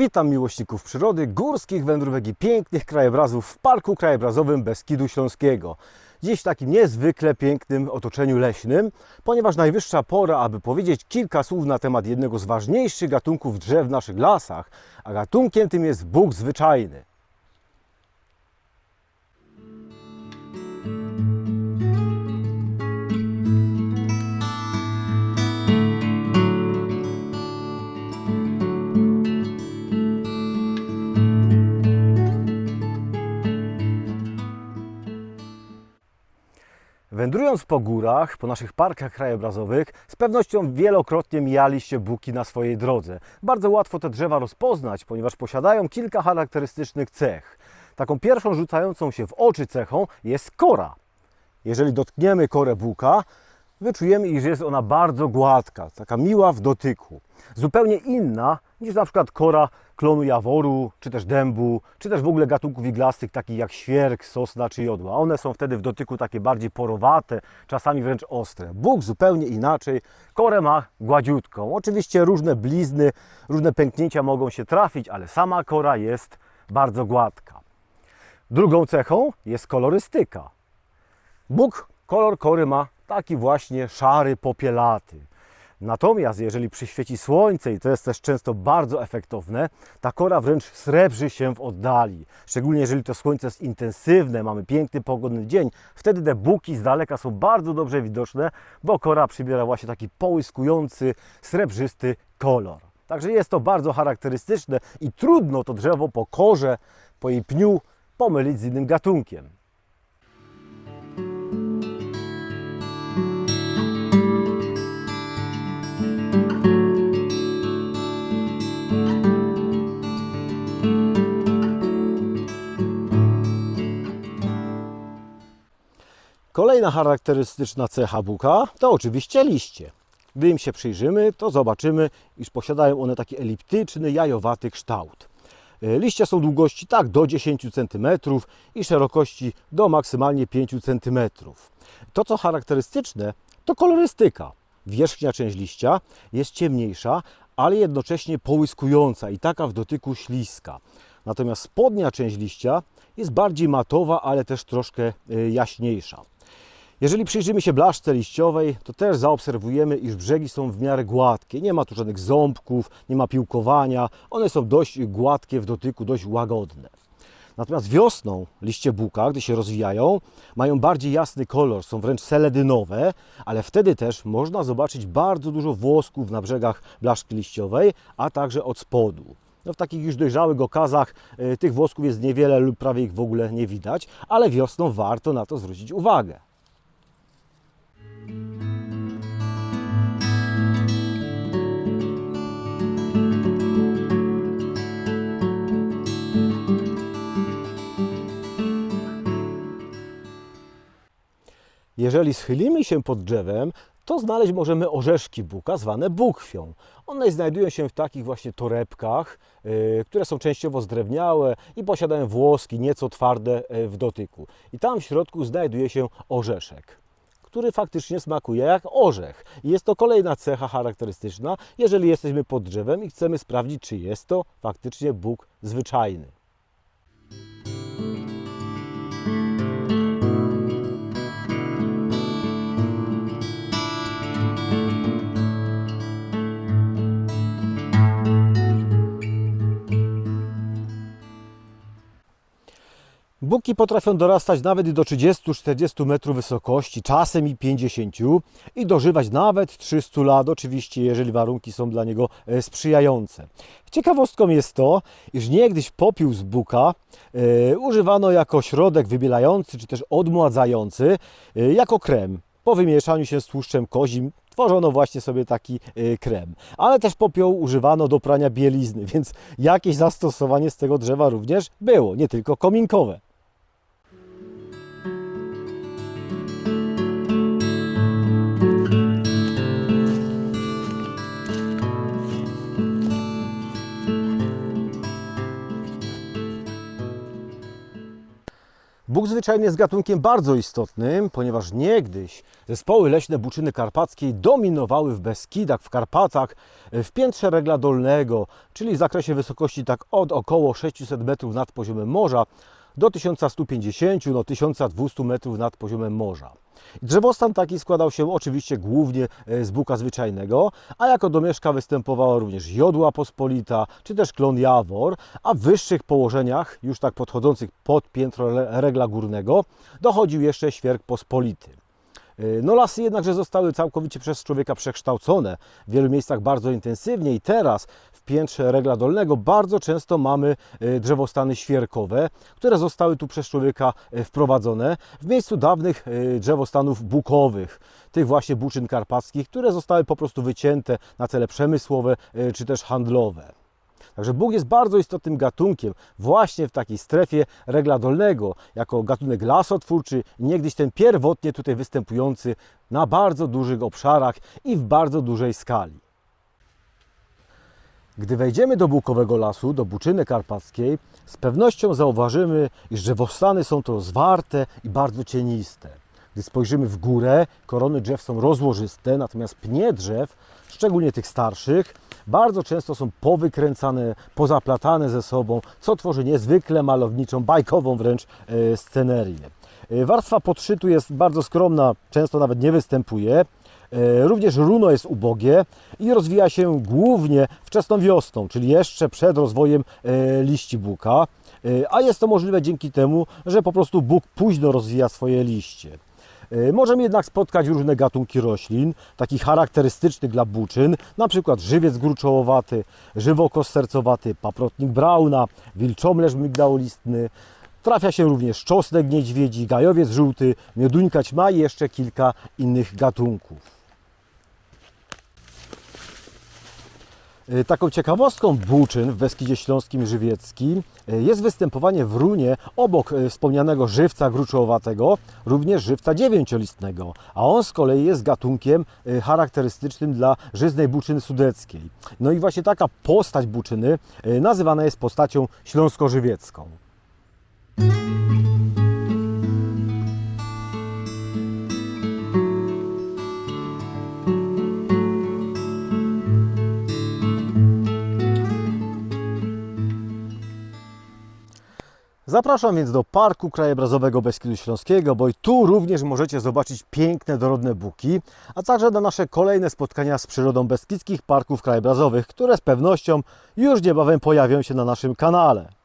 Witam miłośników przyrody, górskich wędrówek i pięknych krajobrazów w Parku Krajobrazowym Beskidu Śląskiego. Dziś w takim niezwykle pięknym otoczeniu leśnym, ponieważ najwyższa pora, aby powiedzieć kilka słów na temat jednego z ważniejszych gatunków drzew w naszych lasach, a gatunkiem tym jest Bóg zwyczajny. Wędrując po górach, po naszych parkach krajobrazowych, z pewnością wielokrotnie mijaliście buki na swojej drodze. Bardzo łatwo te drzewa rozpoznać, ponieważ posiadają kilka charakterystycznych cech. Taką pierwszą rzucającą się w oczy cechą jest kora. Jeżeli dotkniemy korę buka, wyczujemy, iż jest ona bardzo gładka, taka miła w dotyku. Zupełnie inna niż na przykład kora klonu jaworu, czy też dębu, czy też w ogóle gatunków iglastych takich jak świerk, sosna czy jodła. One są wtedy w dotyku takie bardziej porowate, czasami wręcz ostre. Bóg zupełnie inaczej. Korę ma gładziutką. Oczywiście różne blizny, różne pęknięcia mogą się trafić, ale sama kora jest bardzo gładka. Drugą cechą jest kolorystyka. Bóg kolor kory ma taki właśnie szary, popielaty. Natomiast jeżeli przyświeci słońce, i to jest też często bardzo efektowne, ta kora wręcz srebrzy się w oddali. Szczególnie jeżeli to słońce jest intensywne, mamy piękny, pogodny dzień, wtedy te buki z daleka są bardzo dobrze widoczne, bo kora przybiera właśnie taki połyskujący, srebrzysty kolor. Także jest to bardzo charakterystyczne i trudno to drzewo po korze, po jej pniu pomylić z innym gatunkiem. Kolejna charakterystyczna cecha buka to oczywiście liście. Gdy im się przyjrzymy, to zobaczymy, iż posiadają one taki eliptyczny, jajowaty kształt. E, Liście są długości tak do 10 cm i szerokości do maksymalnie 5 cm. To, co charakterystyczne, to kolorystyka. Wierzchnia część liścia jest ciemniejsza, ale jednocześnie połyskująca i taka w dotyku śliska. Natomiast spodnia część liścia jest bardziej matowa, ale też troszkę e, jaśniejsza. Jeżeli przyjrzymy się blaszce liściowej, to też zaobserwujemy, iż brzegi są w miarę gładkie. Nie ma tu żadnych ząbków, nie ma piłkowania. One są dość gładkie w dotyku, dość łagodne. Natomiast wiosną liście buka, gdy się rozwijają, mają bardziej jasny kolor, są wręcz seledynowe, ale wtedy też można zobaczyć bardzo dużo włosków na brzegach blaszki liściowej, a także od spodu. No w takich już dojrzałych okazach y, tych włosków jest niewiele lub prawie ich w ogóle nie widać, ale wiosną warto na to zwrócić uwagę. Jeżeli schylimy się pod drzewem, to znaleźć możemy orzeszki buka, zwane bukwią. One znajdują się w takich właśnie torebkach, yy, które są częściowo zdrewniałe i posiadają włoski nieco twarde yy, w dotyku. I tam w środku znajduje się orzeszek, który faktycznie smakuje jak orzech. Jest to kolejna cecha charakterystyczna, jeżeli jesteśmy pod drzewem i chcemy sprawdzić, czy jest to faktycznie bóg zwyczajny. Buki potrafią dorastać nawet do 30-40 metrów wysokości, czasem i 50 i dożywać nawet 300 lat, oczywiście jeżeli warunki są dla niego e, sprzyjające. Ciekawostką jest to, iż niegdyś popiół z buka e, używano jako środek wybielający czy też odmładzający, e, jako krem. Po wymieszaniu się z tłuszczem kozim tworzono właśnie sobie taki e, krem. Ale też popioł używano do prania bielizny, więc jakieś zastosowanie z tego drzewa również było, nie tylko kominkowe. Bóg zwyczajny jest gatunkiem bardzo istotnym, ponieważ niegdyś zespoły leśne Buczyny Karpackiej dominowały w Beskidach, w Karpatach, w piętrze regla dolnego, czyli w zakresie wysokości tak od około 600 metrów nad poziomem morza do 1150, no 1200 metrów nad poziomem morza. Drzewostan taki składał się oczywiście głównie e, z buka zwyczajnego, a jako domieszka występowała również jodła pospolita, czy też klon jawor, a w wyższych położeniach, już tak podchodzących pod piętro re- regla górnego, dochodził jeszcze świerk pospolity. E, No lasy jednakże zostały całkowicie przez człowieka przekształcone, w wielu miejscach bardzo intensywnie i teraz piętrze regla dolnego bardzo często mamy e, drzewostany świerkowe, które zostały tu przez człowieka e, wprowadzone w miejscu dawnych e, drzewostanów bukowych, tych właśnie buczyn karpackich, które zostały po prostu wycięte na cele przemysłowe czy też handlowe. Także Bóg jest bardzo istotnym gatunkiem właśnie w takiej strefie regla dolnego, jako gatunek lasotwórczy, niegdyś ten pierwotnie tutaj występujący na bardzo dużych obszarach i w bardzo dużej skali. Gdy wejdziemy do bukowego lasu, do Buczyny Karpackiej, z pewnością zauważymy, iż drzewostany są to zwarte i bardzo cieniste. Gdy spojrzymy w górę, korony drzew są rozłożyste, natomiast pnie drzew, szczególnie tych starszych, bardzo często są powykręcane, pozaplatane ze sobą, co tworzy niezwykle malowniczą, bajkową wręcz e, scenerię. E, Warstwa podszytu jest bardzo skromna, często nawet nie występuje. E, Również runo jest ubogie i rozwija się głównie wczesną wiosną, czyli jeszcze przed rozwojem e, liści buka. E, A jest to możliwe dzięki temu, że po prostu bóg późno rozwija swoje liście. Możemy jednak spotkać różne gatunki roślin, takich charakterystycznych dla buczyn, przykład żywiec gruczołowaty, żywokos sercowaty, paprotnik brauna, wilczomlerz migdałolistny. Trafia się również czosnek niedźwiedzi, gajowiec żółty, mioduńka ćma i jeszcze kilka innych gatunków. Taką ciekawostką Buczyn w Beskidzie Śląskim Żywieckim e, jest występowanie w runie obok e, wspomnianego żywca gruczołowatego, również żywca dziewięciolistnego, a on z kolei jest gatunkiem e, charakterystycznym dla żyznej Buczyny Sudeckiej. No i właśnie taka postać Buczyny e, nazywana jest postacią śląsko-żywiecką. Zapraszam więc do Parku Krajobrazowego Beskidu Śląskiego, bo i tu również możecie zobaczyć piękne, dorodne buki, a także na nasze kolejne spotkania z przyrodą beskidzkich parków krajobrazowych, które z pewnością już niebawem pojawią się na naszym kanale.